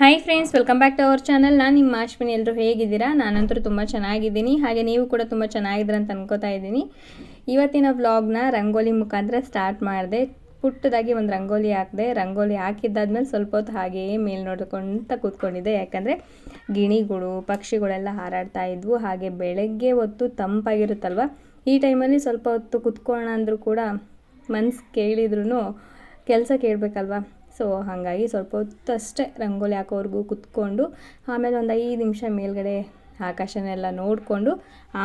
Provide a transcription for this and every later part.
Hi friends welcome back to our channel ನಾನು ನಿಮ್ಮ ಅಶ್ವಿನಿ ಎಲ್ಲರೂ ಹೇಗಿದ್ದೀರಾ? ನಾನಂತರೂ ತುಂಬ ಚೆನ್ನಾಗಿದ್ದೀನಿ. ಹಾಗೆ ನೀವು ಕೂಡ ತುಂಬ ಅಂತ ಅನ್ಕೋತಾ ಇದ್ದೀನಿ. ಇವತ್ತಿನ ವ್ಲಾಗ್ನ ರಂಗೋಲಿ ಮುಖಾಂತರ ಸ್ಟಾರ್ಟ್ ಮಾಡಿದೆ. ಪುಟ್ಟದಾಗಿ ಒಂದು ರಂಗೋಲಿ ಹಾಕಿದೆ. ರಂಗೋಲಿ ಹಾಕಿದ್ದಾದ್ಮೇಲೆ ಸ್ವಲ್ಪ ಹೊತ್ತು ಹಾಗೆಯೇ ಮೇಲೆ ನೋಡ್ಕೊಂತ ಕೂತ್ಕೊಂಡಿದ್ದೆ. ಯಾಕಂದರೆ ಗಿಣಿಗಳು, ಪಕ್ಷಿಗಳೆಲ್ಲ ಹಾರಾಡ್ತಾ ಇದ್ವು. ಹಾಗೆ ಬೆಳಗ್ಗೆ ಹೊತ್ತು ತಂಪಾಗಿರುತ್ತಲ್ವ? ಈ ಟೈಮಲ್ಲಿ ಸ್ವಲ್ಪ ಹೊತ್ತು ಕೂತ್ಕೊಳ್ಳೋಣ ಅಂದರೂ ಕೂಡ ಮನ್ಸು ಕೇಳಿದ್ರು ಕೆಲಸ ಕೇಳಬೇಕಲ್ವ? ಸೊ ಹಾಗಾಗಿ ಸ್ವಲ್ಪ ಹೊತ್ತು ಅಷ್ಟೇ ರಂಗೋಲಿ ಹಾಕೋವರೆಗೂ ಕುತ್ಕೊಂಡು, ಆಮೇಲೆ ಒಂದು ಐದು ನಿಮಿಷ ಮೇಲ್ಗಡೆ ಆಕಾಶನೆಲ್ಲ ನೋಡಿಕೊಂಡು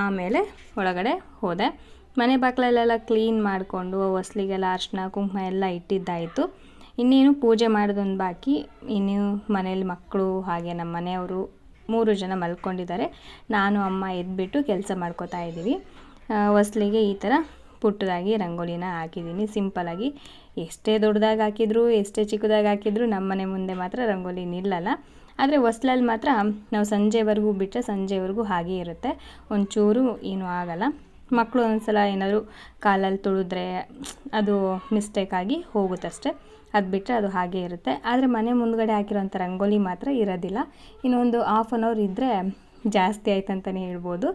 ಆಮೇಲೆ ಒಳಗಡೆ ಹೋದೆ. ಮನೆ ಬಾಗಿಲಲ್ಲೆಲ್ಲ ಕ್ಲೀನ್ ಮಾಡಿಕೊಂಡು ಹೊಸ್ಲಿಗೆಲ್ಲ ಅರ್ಶಿನ, ಕುಂಕುಮ ಎಲ್ಲ ಇಟ್ಟಿದ್ದಾಯಿತು. ಇನ್ನೇನು ಪೂಜೆ ಮಾಡೋದೊಂದು ಬಾಕಿ. ಇನ್ನು ಮನೇಲಿ ಮಕ್ಕಳು ಹಾಗೆ ನಮ್ಮ ಮನೆಯವರು ಮೂರು ಜನ ಮಲ್ಕೊಂಡಿದ್ದಾರೆ. ನಾನು, ಅಮ್ಮ ಎದ್ಬಿಟ್ಟು ಕೆಲಸ ಮಾಡ್ಕೋತಾ ಇದ್ದೀವಿ. ಹೊಸ್ಲಿಗೆ ಈ ಥರ ಪುಟ್ಟದಾಗಿ ರಂಗೋಲಿನ ಹಾಕಿದ್ದೀನಿ. ಸಿಂಪಲಾಗಿ ಎಷ್ಟೇ ದೊಡ್ಡದಾಗಿ ಹಾಕಿದ್ರು, ಎಷ್ಟೇ ಚಿಕ್ಕದಾಗಿ ಹಾಕಿದ್ರು ನಮ್ಮ ಮನೆ ಮುಂದೆ ಮಾತ್ರ ರಂಗೋಲಿ ನಿಲ್ಲಲ್ಲ. ಆದರೆ ಹೊಸ್ಲಲ್ಲಿ ಮಾತ್ರ ನಾವು ಸಂಜೆವರೆಗೂ ಬಿಟ್ಟರೆ ಸಂಜೆವರೆಗೂ ಹಾಗೇ ಇರುತ್ತೆ. ಒಂಚೂರು ಏನೂ ಆಗಲ್ಲ. ಮಕ್ಕಳು ಒಂದ್ಸಲ ಏನಾದರೂ ಕಾಲಲ್ಲಿ ತುಳಿದ್ರೆ ಅದು ಮಿಸ್ಟೇಕ್ ಆಗಿ ಹೋಗುತ್ತಷ್ಟೆ. ಅದು ಬಿಟ್ಟರೆ ಅದು ಹಾಗೇ ಇರುತ್ತೆ. ಆದರೆ ಮನೆ ಮುಂದ್ಗಡೆ ಹಾಕಿರೋಂಥ ರಂಗೋಲಿ ಮಾತ್ರ ಇರೋದಿಲ್ಲ. ಇನ್ನೊಂದು ಹಾಫ್ ಆನ್ ಅವರ್ ಇದ್ದರೆ ಜಾಸ್ತಿ ಆಯ್ತು ಅಂತಲೇ ಹೇಳ್ಬೋದು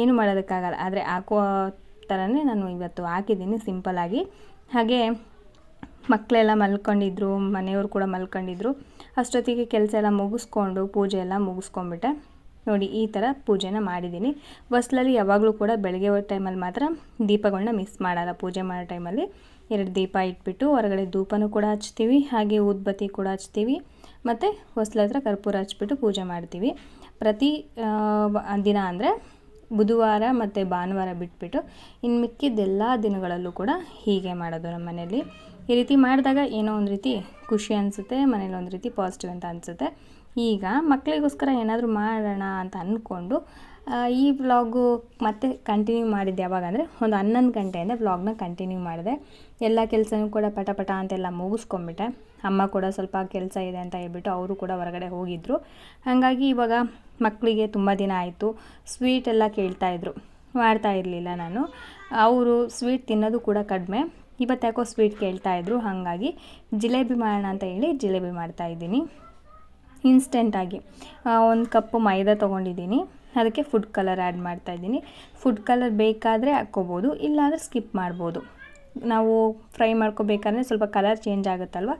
ಏನು ಮಾಡೋದಕ್ಕಾಗಲ್ಲ. ಆದರೆ ಹಾಕೋ ಥರನೇ ನಾನು ಇವತ್ತು ಹಾಕಿದ್ದೀನಿ ಸಿಂಪಲ್ಲಾಗಿ ಹಾಗೆ ಮಕ್ಕಳೆಲ್ಲ ಮಲ್ಕೊಂಡಿದ್ರು, ಮನೆಯವರು ಕೂಡ ಮಲ್ಕೊಂಡಿದ್ರು. ಅಷ್ಟೊತ್ತಿಗೆ ಕೆಲಸ ಎಲ್ಲ ಮುಗಿಸ್ಕೊಂಡು, ಪೂಜೆ ಎಲ್ಲ ಮುಗಿಸ್ಕೊಂಡ್ಬಿಟ್ಟೆ. ನೋಡಿ, ಈ ಥರ ಪೂಜೆನ ಮಾಡಿದ್ದೀನಿ. ಹೊಸ್ಲಲ್ಲಿ ಯಾವಾಗಲೂ ಕೂಡ ಬೆಳಗ್ಗೆ ಟೈಮಲ್ಲಿ ಮಾತ್ರ ದೀಪಗಳನ್ನ ಮಿಸ್ ಮಾಡಲ್ಲ. ಪೂಜೆ ಮಾಡೋ ಟೈಮಲ್ಲಿ ಎರಡು ದೀಪ ಇಟ್ಬಿಟ್ಟು ಹೊರಗಡೆ ಧೂಪನೂ ಕೂಡ ಹಚ್ತೀವಿ, ಹಾಗೆ ಊದ್ಬತ್ತಿ ಕೂಡ ಹಚ್ತೀವಿ. ಮತ್ತು ಹೊಸ್ಲ ಕರ್ಪೂರ ಹಚ್ಬಿಟ್ಟು ಪೂಜೆ ಮಾಡ್ತೀವಿ. ಪ್ರತಿ ದಿನ ಅಂದರೆ ಬುಧವಾರ ಮತ್ತು ಭಾನುವಾರ ಬಿಟ್ಬಿಟ್ಟು ಇನ್ನು ಮಿಕ್ಕಿದ್ದೆಲ್ಲ ದಿನಗಳಲ್ಲೂ ಕೂಡ ಹೀಗೆ ಮಾಡೋದು ನಮ್ಮ ಮನೆಯಲ್ಲಿ. ಈ ರೀತಿ ಮಾಡಿದಾಗ ಏನೋ ಒಂದು ರೀತಿ ಖುಷಿ ಅನಿಸುತ್ತೆ, ಮನೇಲಿ ಒಂದು ರೀತಿ ಪಾಸಿಟಿವ್ ಅಂತ ಅನಿಸುತ್ತೆ. ಈಗ ಮಕ್ಕಳಿಗೋಸ್ಕರ ಏನಾದರೂ ಮಾಡೋಣ ಅಂತ ಅಂದ್ಕೊಂಡು ಈ ವ್ಲಾಗು ಮತ್ತೆ ಕಂಟಿನ್ಯೂ ಮಾಡಿದ್ದು ಯಾವಾಗ ಅಂದರೆ ಒಂದು ಹನ್ನೊಂದು ಗಂಟೆಯಿಂದ ವ್ಲಾಗ್ನ ಕಂಟಿನ್ಯೂ ಮಾಡಿದೆ. ಎಲ್ಲ ಕೆಲಸನೂ ಕೂಡ ಪಟ ಪಟ ಅಂತೆಲ್ಲ ಮುಗಿಸ್ಕೊಂಬಿಟ್ಟೆ ಅಮ್ಮ ಕೂಡ ಸ್ವಲ್ಪ ಕೆಲಸ ಇದೆ ಅಂತ ಹೇಳ್ಬಿಟ್ಟು ಅವರು ಕೂಡ ಹೊರಗಡೆ ಹೋಗಿದ್ದರು ಹಾಗಾಗಿ ಇವಾಗ ಮಕ್ಕಳಿಗೆ ತುಂಬ ದಿನ ಆಯಿತು. ಸ್ವೀಟ್ ಎಲ್ಲ ಕೇಳ್ತಾಯಿದ್ರು ಮಾಡ್ತಾ ಇರಲಿಲ್ಲ ನಾನು. ಅವರು ಸ್ವೀಟ್ ತಿನ್ನೋದು ಕೂಡ ಕಡಿಮೆ. ಇವತ್ತು ಯಾಕೋ ಸ್ವೀಟ್ ಕೇಳ್ತಾಯಿದ್ರು ಹಾಗಾಗಿ ಜಿಲೇಬಿ ಮಾಡೋಣ ಅಂತ ಹೇಳಿ ಜಿಲೇಬಿ ಮಾಡ್ತಾಯಿದ್ದೀನಿ ಇನ್ಸ್ಟೆಂಟಾಗಿ ಒಂದು ಕಪ್ಪು ಮೈದಾ ತೊಗೊಂಡಿದ್ದೀನಿ. ಅದಕ್ಕೆ ಫುಡ್ ಕಲರ್ ಆ್ಯಡ್ ಮಾಡ್ತಾಯಿದ್ದೀನಿ ಫುಡ್ ಕಲರ್ ಬೇಕಾದರೆ ಹಾಕ್ಕೋಬೋದು. ಇಲ್ಲಾಂದರೆ ಸ್ಕಿಪ್ ಮಾಡ್ಬೋದು. ನಾವು ಫ್ರೈ ಮಾಡ್ಕೋಬೇಕಂದ್ರೆ ಸ್ವಲ್ಪ ಕಲರ್ ಚೇಂಜ್ ಆಗುತ್ತಲ್ವ?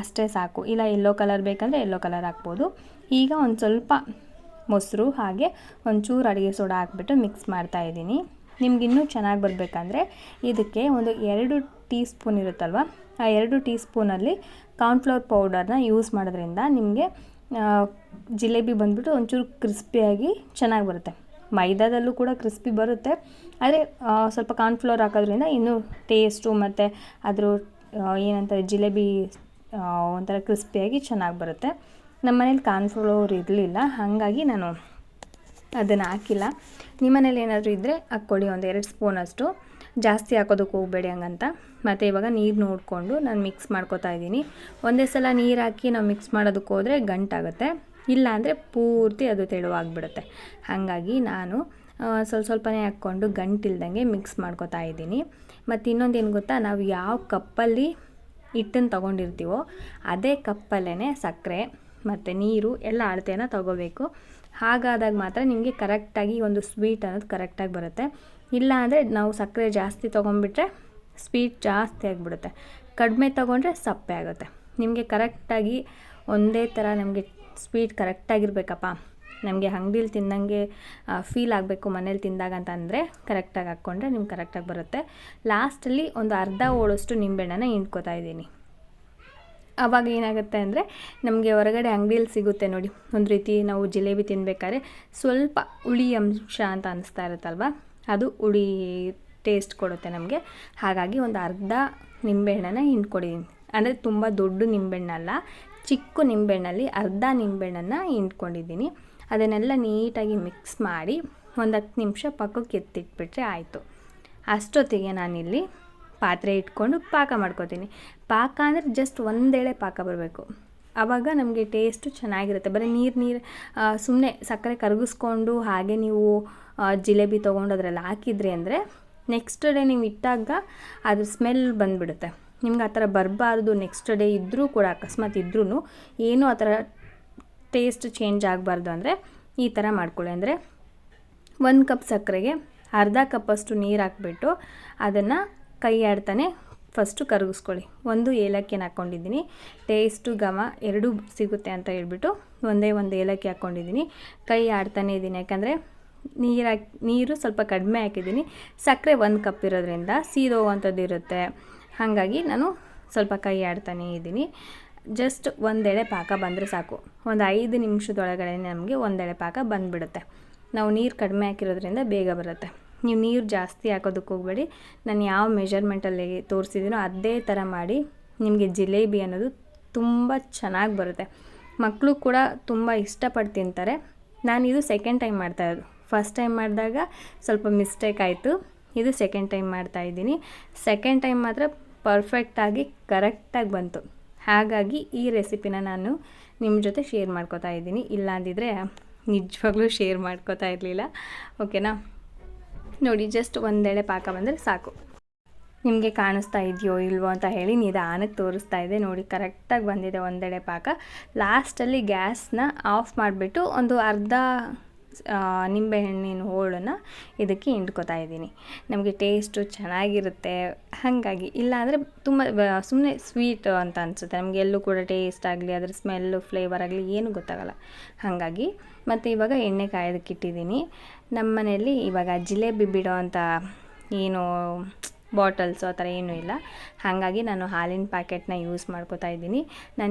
ಅಷ್ಟೇ ಸಾಕು. ಇಲ್ಲ ಎಲ್ಲೋ ಕಲರ್ ಬೇಕಂದರೆ ಎಲ್ಲೋ ಕಲರ್ ಹಾಕ್ಬೋದು. ಈಗ ಒಂದು ಸ್ವಲ್ಪ ಮೊಸರು ಹಾಗೆ ಒಂಚೂರು ಅಡುಗೆ ಸೋಡಾ ಹಾಕ್ಬಿಟ್ಟು ಮಿಕ್ಸ್ ಮಾಡ್ತಾಯಿದ್ದೀನಿ ನಿಮ್ಗೆ ಇನ್ನೂ ಚೆನ್ನಾಗಿ ಬರಬೇಕಂದ್ರೆ ಇದಕ್ಕೆ ಒಂದು ಎರಡು ಟೀ ಸ್ಪೂನ್ ಇರುತ್ತಲ್ವ? ಆ ಎರಡು ಟೀ ಸ್ಪೂನಲ್ಲಿ ಕಾರ್ನ್ಫ್ಲವರ್ ಪೌಡರ್ನ ಯೂಸ್ ಮಾಡೋದ್ರಿಂದ ನಿಮಗೆ ಜಿಲೇಬಿ ಬಂದ್ಬಿಟ್ಟು ಒಂಚೂರು ಕ್ರಿಸ್ಪಿಯಾಗಿ ಚೆನ್ನಾಗಿ ಬರುತ್ತೆ. ಮೈದಾದಲ್ಲೂ ಕೂಡ ಕ್ರಿಸ್ಪಿ ಬರುತ್ತೆ. ಆದರೆ ಸ್ವಲ್ಪ ಕಾರ್ನ್ಫ್ಲವರ್ ಹಾಕೋದ್ರಿಂದ ಇನ್ನೂ ಟೇಸ್ಟು ಮತ್ತು ಅದ್ರ ಏನಂತಾರೆ, ಜಿಲೇಬಿ ಒಂಥರ ಕ್ರಿಸ್ಪಿಯಾಗಿ ಚೆನ್ನಾಗಿ ಬರುತ್ತೆ. ನಮ್ಮ ಮನೇಲಿ ಕಾರ್ನ್ಫ್ಲವರ್ ಇರಲಿಲ್ಲ, ಹಾಗಾಗಿ ನಾನು ಅದನ್ನು ಹಾಕಿಲ್ಲ. ನಿಮ್ಮ ಮನೇಲಿ ಏನಾದರೂ ಇದ್ದರೆ ಹಾಕ್ಕೊಳ್ಳಿ ಒಂದು ಎರಡು ಸ್ಪೂನಷ್ಟು ಜಾಸ್ತಿ ಹಾಕೋದಕ್ಕೆ ಹೋಗಬೇಡಿ ಹಂಗಂತ. ಮತ್ತು ಇವಾಗ ನೀರು ನೋಡಿಕೊಂಡು ನಾನು ಮಿಕ್ಸ್ ಮಾಡ್ಕೋತಾ ಇದ್ದೀನಿ. ಒಂದೇ ಸಲ ನೀರು ಹಾಕಿ ನಾವು ಮಿಕ್ಸ್ ಮಾಡೋದಕ್ಕೆ ಹೋದರೆ ಗಂಟಾಗುತ್ತೆ. ಇಲ್ಲ ಅಂದರೆ ಪೂರ್ತಿ ಅದು ತೆಳುವಾಗಿಬಿಡುತ್ತೆ. ಹಾಗಾಗಿ ನಾನು ಸ್ವಲ್ಪ ಸ್ವಲ್ಪನೇ ಹಾಕ್ಕೊಂಡು ಗಂಟಿಲ್ದಂಗೆ ಮಿಕ್ಸ್ ಮಾಡ್ಕೋತಾ ಇದ್ದೀನಿ. ಮತ್ತು ಇನ್ನೊಂದು ಏನು ಗೊತ್ತಾ, ನಾವು ಯಾವ ಕಪ್ಪಲ್ಲಿ ಹಿಟ್ಟನ್ನು ತೊಗೊಂಡಿರ್ತೀವೋ ಅದೇ ಕಪ್ಪಲ್ಲೇ ಸಕ್ಕರೆ ಮತ್ತು ನೀರು ಎಲ್ಲ ಅಳತೆನ ತೊಗೋಬೇಕು. ಹಾಗಾದಾಗ ಮಾತ್ರ ನಿಮಗೆ ಕರೆಕ್ಟಾಗಿ ಒಂದು ಸ್ವೀಟ್ ಅನ್ನೋದು ಕರೆಕ್ಟಾಗಿ ಬರುತ್ತೆ. ಇಲ್ಲ ಅಂದರೆ ನಾವು ಸಕ್ಕರೆ ಜಾಸ್ತಿ ತೊಗೊಂಡ್ಬಿಟ್ರೆ ಸ್ವೀಟ್ ಜಾಸ್ತಿ ಆಗಿಬಿಡುತ್ತೆ. ಕಡಿಮೆ ತೊಗೊಂಡ್ರೆ ಸಪ್ಪೆ ಆಗುತ್ತೆ. ನಿಮಗೆ ಕರೆಕ್ಟಾಗಿ ಒಂದೇ ಥರ ನಮಗೆ ಸ್ವೀಟ್ ಕರೆಕ್ಟಾಗಿರ್ಬೇಕಪ್ಪ ನಮಗೆ ಅಂಗಡಿಲಿ ತಿಂದಂಗೆ ಫೀಲ್ ಆಗಬೇಕು ಮನೇಲಿ ತಿಂದಾಗ ಅಂತ ಅಂದರೆ ಕರೆಕ್ಟಾಗಿ ಹಾಕ್ಕೊಂಡ್ರೆ ನಿಮ್ಗೆ ಕರೆಕ್ಟಾಗಿ ಬರುತ್ತೆ. ಲಾಸ್ಟಲ್ಲಿ ಒಂದು ಅರ್ಧ ಹೋಳಷ್ಟು ನಿಂಬೆಹಣ್ಣನ ಹಿಂಡ್ಕೋತಾ ಇದ್ದೀನಿ. ಆವಾಗ ಏನಾಗುತ್ತೆ ಅಂದರೆ ನಮಗೆ ಹೊರಗಡೆ ಅಂಗಡಿಯಲ್ಲಿ ಸಿಗುತ್ತೆ ನೋಡಿ. ಒಂದು ರೀತಿ ನಾವು ಜಿಲೇಬಿ ತಿನ್ಬೇಕಾದ್ರೆ ಸ್ವಲ್ಪ ಹುಳಿ ಅಂಶ ಅಂತ ಅನಿಸ್ತಾ ಇರುತ್ತಲ್ವ? ಅದು ಹುಳಿ ಟೇಸ್ಟ್ ಕೊಡುತ್ತೆ ನಮಗೆ. ಹಾಗಾಗಿ ಒಂದು ಅರ್ಧ ನಿಂಬೆಹಣ್ಣನ ಹಿಂಡ್ಕೊಡಿದ್ದೀನಿ ಅಂದರೆ ತುಂಬ ದೊಡ್ಡ ನಿಂಬೆಹಣ್ಣಲ್ಲ ಚಿಕ್ಕ ನಿಂಬೆಹಣ್ಣಲ್ಲಿ ಅರ್ಧ ನಿಂಬೆಹಣ್ಣನ್ನು ಹಿಂಡ್ಕೊಂಡಿದ್ದೀನಿ. ಅದನ್ನೆಲ್ಲ ನೀಟಾಗಿ ಮಿಕ್ಸ್ ಮಾಡಿ ಒಂದು ಹತ್ತು ನಿಮಿಷ ಪಕ್ಕಕ್ಕೆ ಎತ್ತಿಟ್ಬಿಟ್ರೆ ಆಯಿತು. ಅಷ್ಟೊತ್ತಿಗೆ ನಾನಿಲ್ಲಿ ಪಾತ್ರೆ ಇಟ್ಕೊಂಡು ಪಾಕ ಮಾಡ್ಕೋತೀನಿ. ಪಾಕ ಅಂದರೆ ಜಸ್ಟ್ ಒಂದೇಳೆ ಪಾಕ ಬರಬೇಕು. ಆವಾಗ ನಮಗೆ ಟೇಸ್ಟು ಚೆನ್ನಾಗಿರುತ್ತೆ. ಬರೀ ನೀರು ನೀರು ಸುಮ್ಮನೆ ಸಕ್ಕರೆ ಕರಗಿಸ್ಕೊಂಡು ಹಾಗೆ ನೀವು ಜಿಲೇಬಿ ತೊಗೊಂಡು ಅದರಲ್ಲಿ ಹಾಕಿದ್ರಿ ಅಂದರೆ ನೆಕ್ಸ್ಟ್ ಡೇ ನೀವು ಇಟ್ಟಾಗ ಅದು ಸ್ಮೆಲ್ ಬಂದುಬಿಡುತ್ತೆ. ನಿಮ್ಗೆ ಆ ಥರ ಬರಬಾರ್ದು ನೆಕ್ಸ್ಟ್ ಡೇ ಇದ್ದರೂ ಕೂಡ, ಅಕಸ್ಮಾತ್ ಇದ್ರೂ ಏನು ಆ ಥರ ಟೇಸ್ಟ್ ಚೇಂಜ್ ಆಗಬಾರ್ದು ಅಂದರೆ ಈ ಥರ ಮಾಡ್ಕೊಳ್ಳಿ. ಅಂದರೆ ಒಂದು ಕಪ್ ಸಕ್ಕರೆಗೆ ಅರ್ಧ ಕಪ್ಪಷ್ಟು ನೀರು ಹಾಕ್ಬಿಟ್ಟು ಅದನ್ನು ಕೈ ಆಡ್ತಾನೆ ಫಸ್ಟು ಕರಗಿಸ್ಕೊಳ್ಳಿ. ಒಂದು ಏಲಕ್ಕಿನ ಹಾಕ್ಕೊಂಡಿದ್ದೀನಿ. ಟೇಸ್ಟು ಘಮ ಎರಡೂ ಸಿಗುತ್ತೆ ಅಂತ ಹೇಳ್ಬಿಟ್ಟು ಒಂದೇ ಒಂದು ಏಲಕ್ಕಿ ಹಾಕ್ಕೊಂಡಿದ್ದೀನಿ. ಕೈ ಆಡ್ತಾನೆ ಇದ್ದೀನಿ. ಯಾಕಂದರೆ ನೀರು ಹಾಕಿ, ನೀರು ಸ್ವಲ್ಪ ಕಡಿಮೆ ಹಾಕಿದ್ದೀನಿ. ಸಕ್ಕರೆ ಒಂದು ಕಪ್ ಇರೋದ್ರಿಂದ ಸೀದೋಗುವಂಥದ್ದು ಇರುತ್ತೆ. ಹಾಗಾಗಿ ನಾನು ಸ್ವಲ್ಪ ಕೈ ಆಡ್ತಾನೆ ಇದ್ದೀನಿ. ಜಸ್ಟ್ ಒಂದೆಳೆ ಪಾಕ ಬಂದರೆ ಸಾಕು. ಒಂದು ಐದು ನಿಮಿಷದೊಳಗಡೆ ನಮಗೆ ಒಂದೆಳೆ ಪಾಕ ಬಂದುಬಿಡುತ್ತೆ. ನಾವು ನೀರು ಕಡಿಮೆ ಹಾಕಿರೋದ್ರಿಂದ ಬೇಗ ಬರುತ್ತೆ. ನೀವು ನೀರು ಜಾಸ್ತಿ ಹಾಕೋದಕ್ಕೆ ಹೋಗಬೇಡಿ. ನಾನು ಯಾವ ಮೆಷರ್ಮೆಂಟಲ್ಲಿ ತೋರಿಸಿದ್ದೀನೋ ಅದೇ ಥರ ಮಾಡಿ ನಿಮಗೆ ಜಿಲೇಬಿ ಅನ್ನೋದು ತುಂಬ ಚೆನ್ನಾಗಿ ಬರುತ್ತೆ. ಮಕ್ಕಳು ಕೂಡ ತುಂಬ ಇಷ್ಟಪಟ್ಟು ತಿಂತಾರೆ. ನಾನು ಇದು ಸೆಕೆಂಡ್ ಟೈಮ್ ಮಾಡ್ತಾಯಿರೋದು ಫಸ್ಟ್ ಟೈಮ್ ಮಾಡಿದಾಗ ಸ್ವಲ್ಪ ಮಿಸ್ಟೇಕ್ ಆಯಿತು. ಇದು ಸೆಕೆಂಡ್ ಟೈಮ್ ಮಾಡ್ತಾಯಿದ್ದೀನಿ ಸೆಕೆಂಡ್ ಟೈಮ್ ಮಾತ್ರ ಪರ್ಫೆಕ್ಟಾಗಿ ಕರೆಕ್ಟಾಗಿ ಬಂತು. ಹಾಗಾಗಿ ಈ ರೆಸಿಪಿನ ನಾನು ನಿಮ್ಮ ಜೊತೆ ಶೇರ್ ಮಾಡ್ಕೋತಾ ಇದ್ದೀನಿ. ಇಲ್ಲ ಅಂದಿದ್ರೆ ನಿಜವಾಗ್ಲೂ ಶೇರ್ ಮಾಡ್ಕೋತಾ ಇರಲಿಲ್ಲ. ಓಕೆನಾ ನೋಡಿ ಜಸ್ಟ್ ಒಂದೆಳೆ ಪಾಕ ಬಂದರೆ ಸಾಕು. ನಿಮಗೆ ಕಾಣಿಸ್ತಾ ಇದೆಯೋ ಇಲ್ವೋ ಅಂತ ಹೇಳಿ ನಿಧಾನಕ್ಕೆ ತೋರಿಸ್ತಾ ಇದೆ. ನೋಡಿ ಕರೆಕ್ಟಾಗಿ ಬಂದಿದೆ ಒಂದೆಡೆ ಪಾಕ. ಲಾಸ್ಟಲ್ಲಿ ಗ್ಯಾಸ್ನ ಆಫ್ ಮಾಡಿಬಿಟ್ಟು ಒಂದು ಅರ್ಧ ನಿಂಬೆಹಣ್ಣಿನ ಹೋಳನ್ನು ಇದಕ್ಕೆ ಹಿಂಡ್ಕೊತಾ ಇದ್ದೀನಿ. ನಮಗೆ ಟೇಸ್ಟು ಚೆನ್ನಾಗಿರುತ್ತೆ. ಹಾಗಾಗಿ ಇಲ್ಲಾಂದರೆ ತುಂಬ ಸುಮ್ಮನೆ ಸ್ವೀಟ್ ಅಂತ ಅನಿಸುತ್ತೆ. ನಮಗೆ ಎಲ್ಲೂ ಕೂಡ ಟೇಸ್ಟ್ ಆಗಲಿ, ಅದ್ರ ಸ್ಮೆಲ್ಲು ಫ್ಲೇವರ್ ಆಗಲಿ ಏನೂ ಗೊತ್ತಾಗಲ್ಲ. ಹಾಗಾಗಿ ಮತ್ತು ಇವಾಗ ಎಣ್ಣೆ ಕಾಯೋದಕ್ಕೆ ಇಟ್ಟಿದ್ದೀನಿ ನಮ್ಮ ಮನೆಯಲ್ಲಿ ಇವಾಗ ಜಿಲೇಬಿ ಬಿಡೋ ಅಂತ ಏನು ಬಾಟಲ್ಸು ಆ ಥರ ಏನೂ ಇಲ್ಲ. ಹಾಗಾಗಿ ನಾನು ಹಾಲಿನ ಪ್ಯಾಕೆಟ್ನ ಯೂಸ್ ಮಾಡ್ಕೋತಾ ಇದ್ದೀನಿ.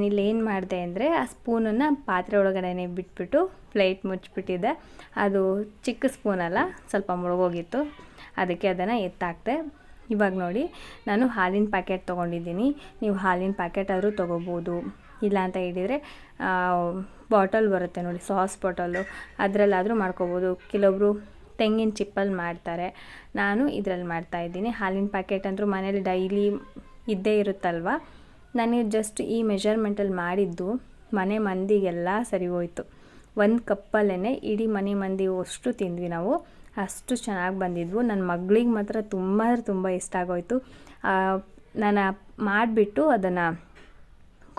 ಇಲ್ಲಿ ಏನು ಮಾಡಿದೆ ಅಂದರೆ ಆ ಸ್ಪೂನನ್ನು ಪಾತ್ರೆ ಒಳಗಡೆ ಬಿಟ್ಬಿಟ್ಟು ಪ್ಲೇಟ್ ಮುಚ್ಚಿಬಿಟ್ಟಿದ್ದೆ ಅದು ಚಿಕ್ಕ ಸ್ಪೂನಲ್ಲ ಸ್ವಲ್ಪ ಮುಳುಗೋಗಿತ್ತು. ಅದಕ್ಕೆ ಅದನ್ನು ಎತ್ತಾಕ್ದೆ. ಇವಾಗ ನೋಡಿ, ನಾನು ಹಾಲಿನ ಪ್ಯಾಕೆಟ್ ತೊಗೊಂಡಿದ್ದೀನಿ. ನೀವು ಹಾಲಿನ ಪ್ಯಾಕೆಟ್ ಆದರೂ ತೊಗೋಬೋದು. ಇಲ್ಲ ಅಂತ ಹೇಳಿದರೆ ಬಾಟಲ್ ಬರುತ್ತೆ ನೋಡಿ, ಸಾಸ್ ಬಾಟಲು ಅದರಲ್ಲಾದರೂ ಮಾಡ್ಕೋಬೋದು. ಕೆಲವೊಬ್ಬರು ತೆಂಗಿನ ಚಿಪ್ಪಲ್ಲಿ ಮಾಡ್ತಾರೆ. ನಾನು ಇದರಲ್ಲಿ ಮಾಡ್ತಾಯಿದ್ದೀನಿ ಹಾಲಿನ ಪ್ಯಾಕೆಟ್ ಅಂದರೂ ಮನೇಲಿ ಡೈಲಿ ಇದ್ದೇ ಇರುತ್ತಲ್ವ? ನನಗೆ ಜಸ್ಟ್ ಈ ಮೆಷರ್ಮೆಂಟಲ್ಲಿ ಮಾಡಿದ್ದು ಮನೆ ಮಂದಿಗೆಲ್ಲ ಸರಿ ಹೋಯ್ತು. ಒಂದು ಕಪ್ಪಲ್ಲೇ ಇಡೀ ಮನೆ ಮಂದಿ ಅಷ್ಟು ತಿಂದ್ವಿ ನಾವು. ಅಷ್ಟು ಚೆನ್ನಾಗಿ ಬಂದಿದ್ವು. ನನ್ನ ಮಗಳಿಗೆ ಮಾತ್ರ ತುಂಬ ತುಂಬ ಇಷ್ಟ ಆಗೋಯ್ತು. ನಾನು ಮಾಡಿಬಿಟ್ಟು ಅದನ್ನು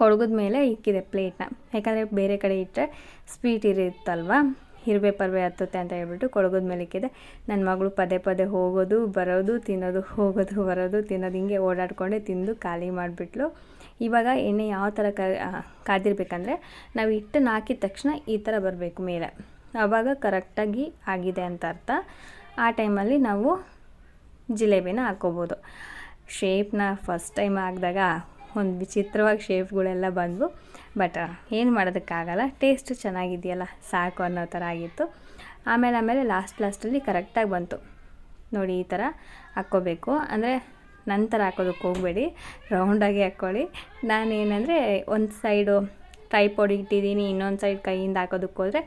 ಕೊಡಗದ ಮೇಲೆ ಇಕ್ಕಿದೆ ಪ್ಲೇಟ್ನ ಯಾಕಂದರೆ ಬೇರೆ ಕಡೆ ಇಟ್ಟರೆ ಸ್ವೀಟ್ ಇರುತ್ತಲ್ವ? ಇರುವೆ ಪರ್ವೆ ಹತ್ತುತ್ತೆ ಅಂತ ಹೇಳ್ಬಿಟ್ಟು ಕೊಳಗದ ಮೇಲೆ ಇಕ್ಕಿದೆ ನನ್ನ ಮಗಳು ಪದೇ ಪದೇ ಹೋಗೋದು, ಬರೋದು, ತಿನ್ನೋದು, ಹೋಗೋದು, ಬರೋದು, ತಿನ್ನೋದು, ಹಿಂಗೆ ಓಡಾಡ್ಕೊಂಡೆ ತಿಂದು ಖಾಲಿ ಮಾಡಿಬಿಟ್ಲು. ಇವಾಗ ಎಣ್ಣೆ ಯಾವ ಥರ ಕಾದಿರ್ಬೇಕಂದ್ರೆ ನಾವು ಹಿಟ್ಟನ್ನು ಹಾಕಿದ ತಕ್ಷಣ ಈ ಥರ ಬರಬೇಕು ಮೇಲೆ. ಆವಾಗ ಕರೆಕ್ಟಾಗಿ ಆಗಿದೆ ಅಂತ ಅರ್ಥ. ಆ ಟೈಮಲ್ಲಿ ನಾವು ಜಿಲೇಬಿನ ಹಾಕ್ಕೋಬೋದು ಶೇಪ್ನ ಫಸ್ಟ್ ಟೈಮ್ ಹಾಕಿದಾಗ ಒಂದು ವಿಚಿತ್ರವಾಗಿ ಶೇಪ್ಗಳೆಲ್ಲ ಬಂದವು. ಬಟ್ ಏನು ಮಾಡೋದಕ್ಕಾಗಲ್ಲ ಟೇಸ್ಟ್ ಚೆನ್ನಾಗಿದೆಯಲ್ಲ, ಸಾಕು ಅನ್ನೋ ಥರ ಆಗಿತ್ತು. ಆಮೇಲೆ ಆಮೇಲೆ ಲಾಸ್ಟ್ ಲಾಸ್ಟಲ್ಲಿ ಕರೆಕ್ಟಾಗಿ ಬಂತು. ನೋಡಿ ಈ ಥರ ಹಾಕ್ಕೋಬೇಕು. ಅಂದರೆ ನಂತರ ಹಾಕೋದಕ್ಕೆ ಹೋಗಬೇಡಿ ರೌಂಡಾಗಿ ಹಾಕ್ಕೊಳ್ಳಿ ನಾನೇನಂದರೆ ಒಂದು ಸೈಡು ಟ್ರೈಪೋಡ್ ಇಟ್ಟಿದ್ದೀನಿ, ಇನ್ನೊಂದು ಸೈಡ್ ಕೈಯಿಂದ ಹಾಕೋದಕ್ಕೆ ಹೋದರೆ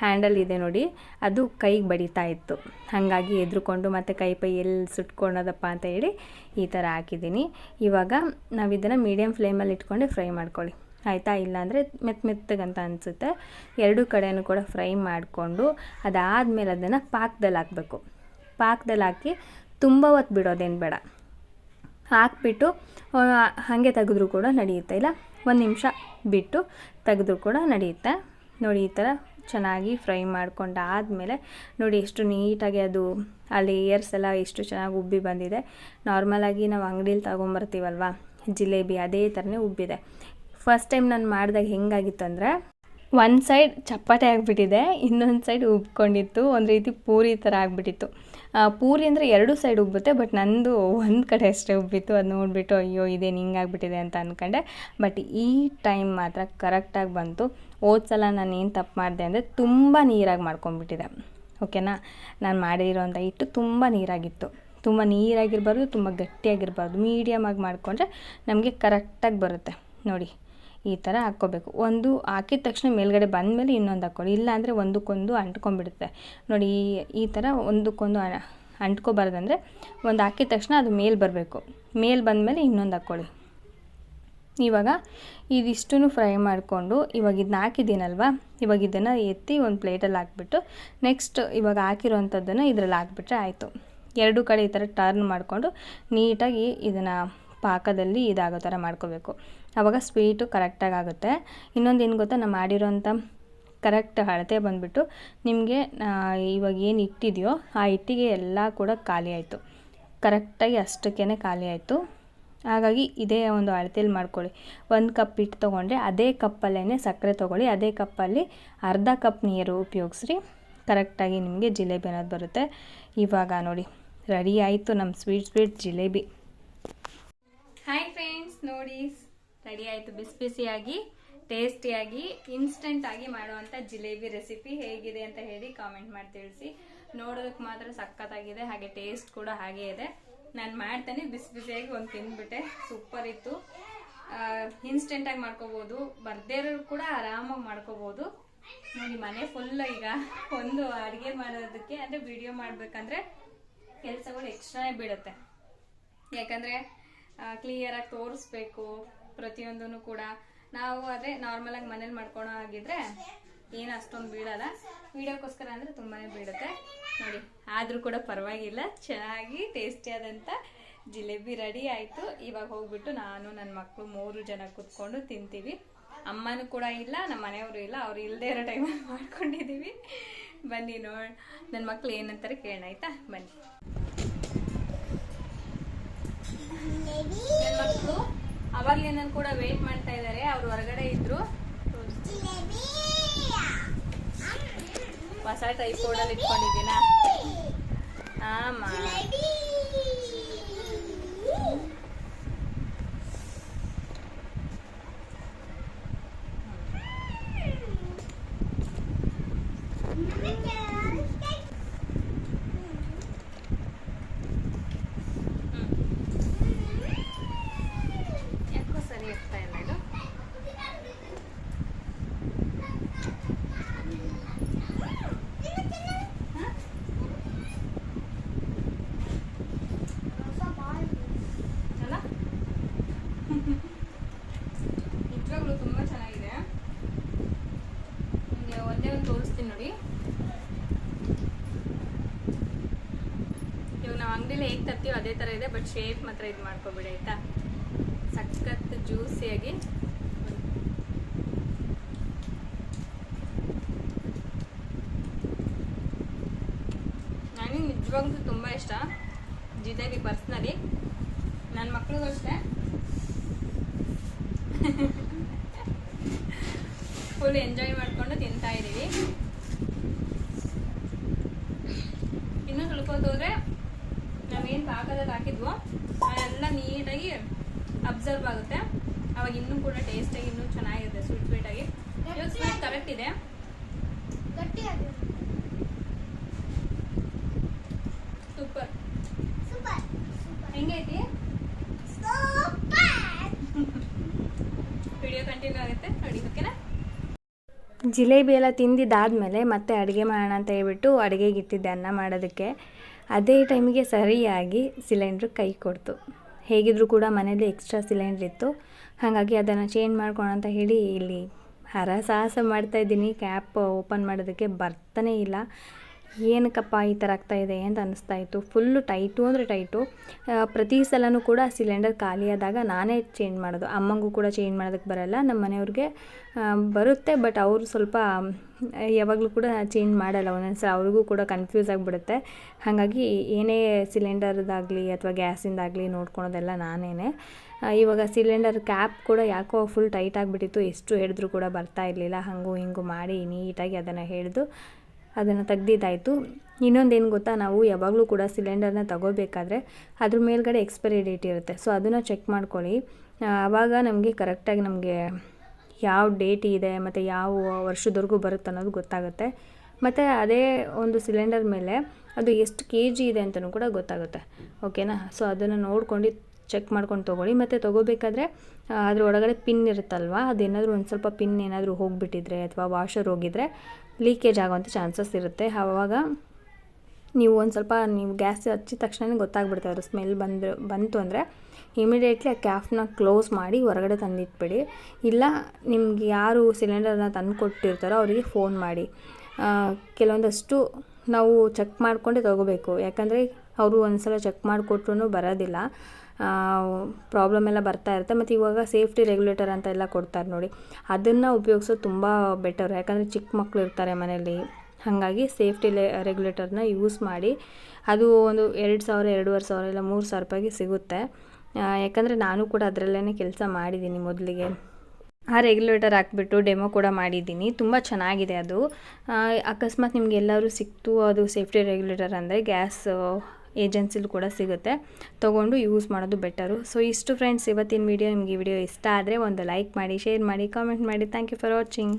ಹ್ಯಾಂಡಲ್ ಇದೆ ನೋಡಿ, ಅದು ಕೈಗೆ ಬಡಿತಾ ಇತ್ತು. ಹಾಗಾಗಿ ಎದ್ರುಕೊಂಡು ಮತ್ತು ಕೈ ಪೈ ಎಲ್ಲಿ ಸುಟ್ಕೊಳೋದಪ್ಪ ಅಂತ ಹೇಳಿ ಈ ಥರ ಹಾಕಿದ್ದೀನಿ. ಇವಾಗ ನಾವು ಇದನ್ನು ಮೀಡಿಯಮ್ ಫ್ಲೇಮಲ್ಲಿ ಇಟ್ಕೊಂಡು ಫ್ರೈ ಮಾಡ್ಕೊಳ್ಳಿ. ಆಯಿತಾ ಇಲ್ಲಾಂದರೆ ಮೆತ್ತ ಮೆತ್ತಗಂತ ಅನಿಸುತ್ತೆ. ಎರಡೂ ಕಡೆಯೂ ಕೂಡ ಫ್ರೈ ಮಾಡಿಕೊಂಡು ಅದಾದಮೇಲೆ ಅದನ್ನು ಪಾಕದಲ್ಲಿ ಹಾಕಬೇಕು. ಪಾಕದಲ್ಲಿ ಹಾಕಿ ತುಂಬ ಹೊತ್ತು ಬಿಡೋದೇನು ಬೇಡ. ಹಾಕ್ಬಿಟ್ಟು ಹಾಗೆ ತೆಗೆದ್ರೂ ಕೂಡ ನಡೆಯುತ್ತೆ. ಇಲ್ಲ, ಒಂದು ನಿಮಿಷ ಬಿಟ್ಟು ತೆಗೆದ್ರೂ ಕೂಡ ನಡೆಯುತ್ತೆ. ನೋಡಿ, ಈ ಥರ ಚೆನ್ನಾಗಿ ಫ್ರೈ ಮಾಡ್ಕೊಂಡಾದಮೇಲೆ ನೋಡಿ ಎಷ್ಟು ನೀಟಾಗಿ ಅದು, ಆ ಲೇಯರ್ಸ್ ಎಲ್ಲ ಎಷ್ಟು ಚೆನ್ನಾಗಿ ಉಬ್ಬಿ ಬಂದಿದೆ. ನಾರ್ಮಲಾಗಿ ನಾವು ಅಂಗಡೀಲಿ ತೊಗೊಂಬರ್ತೀವಲ್ವ? ಜಿಲೇಬಿ, ಅದೇ ಥರನೇ ಉಬ್ಬಿದೆ. ಫಸ್ಟ್ ಟೈಮ್ ನಾನು ಮಾಡಿದಾಗ ಹೆಂಗಾಗಿತ್ತು ಅಂದರೆ ಒಂದು ಸೈಡ್ ಚಪಾತಿ ಆಗಿಬಿಟ್ಟಿದೆ, ಇನ್ನೊಂದು ಸೈಡ್ ಉಬ್ಕೊಂಡಿತ್ತು ಒಂದು ರೀತಿ ಪೂರಿ ಥರ ಆಗಿಬಿಟ್ಟಿತ್ತು. ಪೂರಿ ಅಂದರೆ ಎರಡು ಸೈಡ್ ಉಬ್ಬುತ್ತೆ ಬಟ್ ನಂದು ಒಂದು ಕಡೆ ಅಷ್ಟೇ ಉಬ್ಬಿತ್ತು. ಅದು ನೋಡಿಬಿಟ್ಟು, ಅಯ್ಯೋ ಇದೇನು ಹಿಂಗಾಗ್ಬಿಟ್ಟಿದೆ ಅಂತ ಅಂದ್ಕೊಂಡೆ ಬಟ್ ಈ ಟೈಮ್ ಮಾತ್ರ ಕರೆಕ್ಟಾಗಿ ಬಂತು. ಸಲ ನಾನು ಏನು ತಪ್ಪು ಮಾಡಿದೆ ಅಂದರೆ, ತುಂಬ ನೀರಾಗಿ ಮಾಡ್ಕೊಂಡ್ಬಿಟ್ಟಿದೆ. ಓಕೆನಾ? ನಾನು ಮಾಡಿರೋಂಥ ಹಿಟ್ಟು ತುಂಬ ನೀರಾಗಿತ್ತು. ತುಂಬ ನೀರಾಗಿರ್ಬಾರ್ದು, ತುಂಬ ಗಟ್ಟಿಯಾಗಿರ್ಬಾರ್ದು. ಮೀಡಿಯಮಾಗಿ ಮಾಡಿಕೊಂಡ್ರೆ ನಮಗೆ ಕರೆಕ್ಟಾಗಿ ಬರುತ್ತೆ. ನೋಡಿ. ಈ ಥರ ಹಾಕ್ಕೋಬೇಕು. ಒಂದು ಹಾಕಿದ ತಕ್ಷಣ ಮೇಲ್ಗಡೆ ಬಂದಮೇಲೆ ಇನ್ನೊಂದು ಹಾಕ್ಕೊಳ್ಳಿ. ಇಲ್ಲ ಅಂದರೆ ಒಂದಕ್ಕೊಂದು ಅಂಟ್ಕೊಂಡ್ಬಿಡುತ್ತೆ. ನೋಡಿ, ಈ ಥರ ಒಂದಕ್ಕೊಂದು ಅಂಟ್ಕೊಬಾರ್ದಂದ್ರೆ ಒಂದು ಹಾಕಿದ ತಕ್ಷಣ ಅದು ಮೇಲೆ ಬರಬೇಕು. ಮೇಲೆ ಬಂದಮೇಲೆ ಇನ್ನೊಂದು ಹಾಕ್ಕೊಳ್ಳಿ. ಇವಾಗ ಇದಿಷ್ಟು ಫ್ರೈ ಮಾಡಿಕೊಂಡು ಇವಾಗ ಇದನ್ನ ಹಾಕಿದ್ದೀನಲ್ವ? ಇವಾಗ ಇದನ್ನು ಎತ್ತಿ ಒಂದು ಪ್ಲೇಟಲ್ಲಿ ಹಾಕ್ಬಿಟ್ಟು ನೆಕ್ಸ್ಟ್ ಇವಾಗ ಹಾಕಿರೋವಂಥದ್ದನ್ನು ಇದರಲ್ಲಿ ಹಾಕ್ಬಿಟ್ರೆ ಆಯಿತು. ಎರಡು ಕಡೆ ಈ ಥರ ಟರ್ನ್ ಮಾಡಿಕೊಂಡು ನೀಟಾಗಿ ಇದನ್ನು ಪಾಕದಲ್ಲಿ ಇದಾಗೋ ಥರ ಮಾಡ್ಕೋಬೇಕು. ಆವಾಗ ಸ್ವೀಟು ಕರೆಕ್ಟಾಗಿ ಆಗುತ್ತೆ. ಇನ್ನೊಂದು ಏನು ಗೊತ್ತಾ ನಾನು ಮಾಡಿರೋಂಥ ಕರೆಕ್ಟ್ ಅಳತೆ ಬಂದುಬಿಟ್ಟು ನಿಮಗೆ ಇವಾಗ ಏನು ಇಟ್ಟಿದೆಯೋ ಆ ಇಟ್ಟಿಗೆ ಎಲ್ಲ ಕೂಡ ಖಾಲಿ ಆಯಿತು. ಕರೆಕ್ಟಾಗಿ ಅಷ್ಟಕ್ಕೇ ಖಾಲಿ ಆಯಿತು. ಹಾಗಾಗಿ ಇದೇ ಒಂದು ಅಳತೆಯಲ್ಲಿ ಮಾಡ್ಕೊಳ್ಳಿ. ಒಂದು ಕಪ್ ಹಿಟ್ಟು ತೊಗೊಂಡ್ರೆ ಅದೇ ಕಪ್ಪಲ್ಲೇ ಸಕ್ಕರೆ ತೊಗೊಳ್ಳಿ. ಅದೇ ಕಪ್ಪಲ್ಲಿ ಅರ್ಧ ಕಪ್ ನೀರು ಉಪಯೋಗಿಸ್ರಿ. ಕರೆಕ್ಟಾಗಿ ನಿಮಗೆ ಜಿಲೇಬಿ ಅನ್ನೋದು ಬರುತ್ತೆ. ಇವಾಗ ನೋಡಿ, ರೆಡಿ ಆಯಿತು ನಮ್ಮ sweet sweet jalebi. Hi friends ನೋಡಿ ರೆಡಿ ಆಯಿತು. ಬಿಸಿ ಬಿಸಿಯಾಗಿ ಟೇಸ್ಟಿಯಾಗಿ ಇನ್ಸ್ಟೆಂಟ್ ಆಗಿ ಮಾಡುವಂಥ ಜಿಲೇಬಿ ರೆಸಿಪಿ ಹೇಗಿದೆ ಅಂತ ಹೇಳಿ ಕಾಮೆಂಟ್ ಮಾಡಿ ತಿಳಿಸಿ. ನೋಡೋದಕ್ಕೆ ಮಾತ್ರ ಸಖತ್ತಾಗಿದೆ, ಹಾಗೆ ಟೇಸ್ಟ್ ಕೂಡ ಹಾಗೆ ಇದೆ. ನಾನು ಮಾಡ್ತೇನೆ ಬಿಸಿ ಬಿಸಿಯಾಗಿ ಒಂದು ತಿಂದ್ಬಿಟ್ಟೆ ಸೂಪರ್ ಇತ್ತು. ಇನ್ಸ್ಟೆಂಟಾಗಿ ಮಾಡ್ಕೋಬೋದು. ಬರ್ದೇ ಇರೋರು ಕೂಡ ಆರಾಮಾಗಿ ಮಾಡ್ಕೋಬೋದು. ನೋಡಿ ಮನೆ ಫುಲ್ ಈಗ ಒಂದು ಅಡುಗೆ ಮಾಡೋದಕ್ಕೆ, ಅಂದರೆ ವಿಡಿಯೋ ಮಾಡಬೇಕಂದ್ರೆ ಕೆಲಸಗಳು ಎಕ್ಸ್ಟ್ರಾನೇ ಬೀಳುತ್ತೆ. ಯಾಕಂದರೆ ಕ್ಲಿಯರಾಗಿ ತೋರಿಸ್ಬೇಕು. ಪ್ರತಿಯೊಂದೂ ಕೂಡ ನಾವು ಆದರೆ ನಾರ್ಮಲಾಗಿ ಮನೇಲಿ ಮಾಡ್ಕೊಳೋ ಆಗಿದ್ರೆ ಏನು ಅಷ್ಟೊಂದು ಬೀಳಲ್ಲ. ವಿಡಿಯೋಕ್ಕೋಸ್ಕರ ಅಂದರೆ ತುಂಬಾ ಬೀಳುತ್ತೆ. ನೋಡಿ, ಆದರೂ ಕೂಡ ಪರವಾಗಿಲ್ಲ. ಚೆನ್ನಾಗಿ ಟೇಸ್ಟಿಯಾದಂಥ ಜಿಲೇಬಿ ರೆಡಿ ಆಯಿತು. ಇವಾಗ ಹೋಗ್ಬಿಟ್ಟು ನಾನು ನನ್ನ ಮಕ್ಕಳು ಮೂರು ಜನ ಕೂತ್ಕೊಂಡು ತಿಂತೀವಿ. ಅಮ್ಮನೂ ಕೂಡ ಇಲ್ಲ ನಮ್ಮ ಮನೆಯವರು ಇಲ್ಲ, ಅವ್ರು ಇಲ್ಲದೆ ಇರೋ ಟೈಮಲ್ಲಿ ಮಾಡ್ಕೊಂಡಿದ್ದೀವಿ ಬನ್ನಿ ನೋಡಿ ನನ್ನ ಮಕ್ಳು ಏನಂತಾರೆ ಕೇಳೋಣ, ಆಯ್ತಾ? ಬನ್ನಿ. ನನ್ನ ಮಕ್ಕಳು ಅವಾಗ್ಲಿಂದ ಕೂಡ ವೇಟ್ ಮಾಡ್ತಾ ಇದ್ದಾರೆ ಅವ್ರು ಹೊರಗಡೆ ಇದ್ರು. ಹೊಸ ಟೈಪ್ ಬೋರ್ಡಲ್ಲಿ ಇಟ್ಕೊಂಡಿದ್ದೀನ? ಆಮ ಯಾಕೋ ಸರಿ ಆಗ್ತಾ ಇಲ್ಲ ಇದು ಹ? ಅಲ್ಲ ನಿಜವಾಗ್ಲೂ ತುಂಬ ಚೆನ್ನಾಗಿದೆ ನಿಮಗೆ ಒಂದೇ ಒಂದು ತೋರಿಸ್ತೀನಿ ನೋಡಿ ಇವಾಗ ನಾವು ಅಂಗಡಿಲಿ ಹೇಗೆ ತರ್ತೀವೋ ಅದೇ ಥರ ಇದೆ ಬಟ್ ಶೇಪ್ ಮಾತ್ರ ಇದು ಮಾಡ್ಕೊಬೇಡಿ, ಆಯಿತಾ? ಸಖತ್ ಜ್ಯೂಸಿಯಾಗಿ ನನಗೆ ನಿಜವಾಗ್ಲೂ ತುಂಬ ಇಷ್ಟ ಜಿಲೇಬಿ ಪರ್ಸ್ನಲಿ ನನ್ನ ಮಕ್ಳಿಗೂ ಅಷ್ಟೇ. ಫುಲ್ ಎಂಜಾಯ್ ಮಾಡಿಕೊಂಡು ತಿಂತಾ ಇದ್ದೀವಿ ಇನ್ನೂ ತಿಳ್ಕೊತೋದ್ರೆ ನಾವೇನು ಪಾಕದಲ್ಲಿ ಹಾಕಿದ್ವೋ ಅದೆಲ್ಲ ನೀಟಾಗಿ ಅಬ್ಸರ್ವ್ ಆಗುತ್ತೆ. ಅವಾಗ ಇನ್ನೂ ಕೂಡ ಟೇಸ್ಟಾಗಿ ಇನ್ನೂ ಚೆನ್ನಾಗಿರುತ್ತೆ ಸ್ವೀಟ್ ಸ್ವೀಟಾಗಿ ಇವಾಗ ಸ್ವೀಟ್ ಕರೆಕ್ಟ್ ಇದೆ. ಸೂಪರ್ ಹೆಂಗೈತಿ? ವಿಡಿಯೋ ಕಂಟಿನ್ಯೂ ಆಗುತ್ತೆ. ನೋಡಿ ಓಕೆನಾ ಜಿಲೇಬಿ ಎಲ್ಲ ತಿಂದಿದ್ದಾದಮೇಲೆ ಮತ್ತೆ ಅಡುಗೆ ಮಾಡೋಣ ಅಂತ ಹೇಳ್ಬಿಟ್ಟು ಅಡುಗೆಗೆ ಇಟ್ಟಿದ್ದೆ ಅನ್ನ ಮಾಡೋದಕ್ಕೆ. ಅದೇ ಟೈಮಿಗೆ ಸರಿಯಾಗಿ ಸಿಲಿಂಡ್ರ್ ಕೈ ಕೊಡ್ತು. ಹೇಗಿದ್ರೂ ಕೂಡ ಮನೇಲಿ ಎಕ್ಸ್ಟ್ರಾ ಸಿಲಿಂಡ್ರ್ ಇತ್ತು. ಹಾಗಾಗಿ ಅದನ್ನು ಚೇಂಜ್ ಮಾಡ್ಕೊಳ ಅಂತ ಹೇಳಿ ಇಲ್ಲಿ ಹರಸಾಹಸ ಮಾಡ್ತಾಯಿದ್ದೀನಿ ಕ್ಯಾಪ್ ಓಪನ್ ಮಾಡೋದಕ್ಕೆ ಬರ್ತಾನೇ ಇಲ್ಲ. ಏನಕ್ಕಪ್ಪ ಈ ಥರ ಇದೆ ಅಂತ ಅನ್ನಿಸ್ತಾ ಇತ್ತು. ಫುಲ್ಲು ಟೈಟು ಅಂದರೆ ಟೈಟು. ಪ್ರತಿ ಸಲನೂ ಕೂಡ ಸಿಲಿಂಡರ್ ಖಾಲಿಯಾದಾಗ ನಾನೇ ಚೇಂಜ್ ಮಾಡೋದು. ಅಮ್ಮಂಗೂ ಕೂಡ ಚೇಂಜ್ ಮಾಡೋದಕ್ಕೆ ಬರಲ್ಲ. ನಮ್ಮ ಮನೆಯವ್ರಿಗೆ ಬರುತ್ತೆ. ಬಟ್ ಅವರು ಸ್ವಲ್ಪ ಯಾವಾಗಲೂ ಕೂಡ ಚೇಂಜ್ ಮಾಡಲ್ಲ. ಒಂದೊಂದು ಸಲ ಅವ್ರಿಗೂ ಕೂಡ ಕನ್ಫ್ಯೂಸ್ ಆಗಿಬಿಡುತ್ತೆ. ಹಾಗಾಗಿ ಏನೇ ಸಿಲಿಂಡರ್ದಾಗಲಿ ಅಥವಾ ಗ್ಯಾಸಿಂದಾಗಲಿ ನೋಡ್ಕೊಳೋದೆಲ್ಲ ನಾನೇ ಇವಾಗ ಸಿಲಿಂಡರ್ ಕ್ಯಾಪ್ ಕೂಡ ಯಾಕೋ ಫುಲ್ ಟೈಟ್ ಆಗಿಬಿಟ್ಟಿತ್ತು. ಎಷ್ಟು ಹಿಡಿದ್ರೂ ಕೂಡ ಬರ್ತಾ ಇರಲಿಲ್ಲ. ಹಾಗೂ ಹಿಂಗೂ ಮಾಡಿ ನೀಟಾಗಿ ಅದನ್ನು ಹಿಡಿದು ಅದನ್ನು ತೆಗ್ದಿದ್ದಾಯಿತು. ಇನ್ನೊಂದೇನು ಗೊತ್ತಾ? ನಾವು ಯಾವಾಗಲೂ ಕೂಡ ಸಿಲಿಂಡರ್ನ ತಗೋಬೇಕಾದ್ರೆ ಅದ್ರ ಮೇಲ್ಗಡೆ ಎಕ್ಸ್ಪೈರಿ ಡೇಟ್ ಇರುತ್ತೆ. ಸೊ, ಅದನ್ನು ಚೆಕ್ ಮಾಡ್ಕೊಳ್ಳಿ. ಆವಾಗ ನಮಗೆ ಕರೆಕ್ಟಾಗಿ ನಮಗೆ ಯಾವ ಡೇಟ್ ಇದೆ, ಮತ್ತು ಯಾವ ವರ್ಷದವರೆಗೂ ಬರುತ್ತೆ ಅನ್ನೋದು ಗೊತ್ತಾಗುತ್ತೆ. ಮತ್ತು ಅದೇ ಒಂದು ಸಿಲಿಂಡರ್ ಮೇಲೆ ಅದು ಎಷ್ಟು ಕೆ ಜಿ ಇದೆ ಅಂತಲೂ ಕೂಡ ಗೊತ್ತಾಗುತ್ತೆ. ಓಕೆನಾ? ಸೊ, ಅದನ್ನು ನೋಡ್ಕೊಂಡು ಚೆಕ್ ಮಾಡ್ಕೊಂಡು ತೊಗೊಳ್ಳಿ. ಮತ್ತು ತೊಗೋಬೇಕಾದ್ರೆ ಅದ್ರ ಒಳಗಡೆ ಪಿನ್ ಇರುತ್ತಲ್ವ? ಅದೇನಾದರೂ ಒಂದು ಸ್ವಲ್ಪ ಪಿನ್ ಏನಾದರೂ ಹೋಗಿಬಿಟ್ಟಿದ್ರೆ ಅಥವಾ ವಾಷರ್ ಹೋಗಿದ್ರೆ ಲೀಕೇಜ್ ಆಗೋವಂಥ ಚಾನ್ಸಸ್ ಇರುತ್ತೆ. ಆವಾಗ ನೀವು ಒಂದು ಸ್ವಲ್ಪ ನೀವು ಗ್ಯಾಸ್ ಹಚ್ಚಿದ ತಕ್ಷಣ ಗೊತ್ತಾಗ್ಬಿಡುತ್ತೆ ಅದ್ರ ಸ್ಮೆಲ್ ಬಂದು ಬಂತು ಅಂದರೆ ಇಮಿಡಿಯೇಟ್ಲಿ ಆ ಕ್ಯಾಫ್ನ ಕ್ಲೋಸ್ ಮಾಡಿ ಹೊರಗಡೆ ತಂದಿಟ್ಬಿಡಿ. ಇಲ್ಲ ನಿಮ್ಗೆ ಯಾರು ಸಿಲಿಂಡರ್ನ ತಂದು ಕೊಟ್ಟಿರ್ತಾರೋ ಅವರಿಗೆ ಫೋನ್ ಮಾಡಿ. ಕೆಲವೊಂದಷ್ಟು ನಾವು ಚೆಕ್ ಮಾಡಿಕೊಂಡೇ ತೊಗೋಬೇಕು. ಯಾಕಂದರೆ ಅವರು ಒಂದು ಸಲ ಚೆಕ್ ಮಾಡಿಕೊಟ್ರು ಬರೋದಿಲ್ಲ. ಪ್ರಾಬ್ಲಮ್ ಎಲ್ಲ ಬರ್ತಾ ಇರುತ್ತೆ. ಮತ್ತು ಇವಾಗ ಸೇಫ್ಟಿ ರೆಗ್ಯುಲೇಟರ್ ಅಂತ ಎಲ್ಲ ಕೊಡ್ತಾರೆ ನೋಡಿ. ಅದನ್ನು ಉಪಯೋಗಿಸೋದು ತುಂಬ ಬೆಟರ್ ಯಾಕಂದರೆ ಚಿಕ್ಕ ಮಕ್ಕಳು ಇರ್ತಾರೆ ಮನೆಯಲ್ಲಿ. ಹಾಗಾಗಿ ಸೇಫ್ಟಿ ರೆಗ್ಯುಲೇಟರ್ನ ಯೂಸ್ ಮಾಡಿ ಅದು ಒಂದು ಎರಡು ಸಾವಿರ, ಎರಡೂವರೆ ಸಾವಿರ ಇಲ್ಲ ಮೂರು ಸಾವಿರ ರೂಪಾಯಿಗೆ ಸಿಗುತ್ತೆ. ಯಾಕಂದರೆ ನಾನು ಕೂಡ ಅದರಲ್ಲೇ ಕೆಲಸ ಮಾಡಿದ್ದೀನಿ ಮೊದಲಿಗೆ. ಆ ರೆಗ್ಯುಲೇಟರ್ ಹಾಕ್ಬಿಟ್ಟು ಡೆಮೋ ಕೂಡ ಮಾಡಿದ್ದೀನಿ ತುಂಬ ಚೆನ್ನಾಗಿದೆ ಅದು. ಅಕಸ್ಮಾತ್ ನಿಮ್ಗೆ ಎಲ್ಲರೂ ಸಿಕ್ತು ಅದು ಸೇಫ್ಟಿ ರೆಗ್ಯುಲೇಟರ್ ಅಂದರೆ ಗ್ಯಾಸ್ ಏಜೆನ್ಸಿಲೂ ಕೂಡ ಸಿಗುತ್ತೆ. ತೊಗೊಂಡು ಯೂಸ್ ಮಾಡೋದು ಬೆಟರು. ಸೊ ಇಷ್ಟು ಫ್ರೆಂಡ್ಸ್ ಇವತ್ತಿನ ವಿಡಿಯೋ ನಿಮಗೆ ಈ ವಿಡಿಯೋ ಇಷ್ಟ ಆದರೆ ಒಂದು ಲೈಕ್ ಮಾಡಿ ಶೇರ್ ಮಾಡಿ ಕಾಮೆಂಟ್ ಮಾಡಿ. Thank you for watching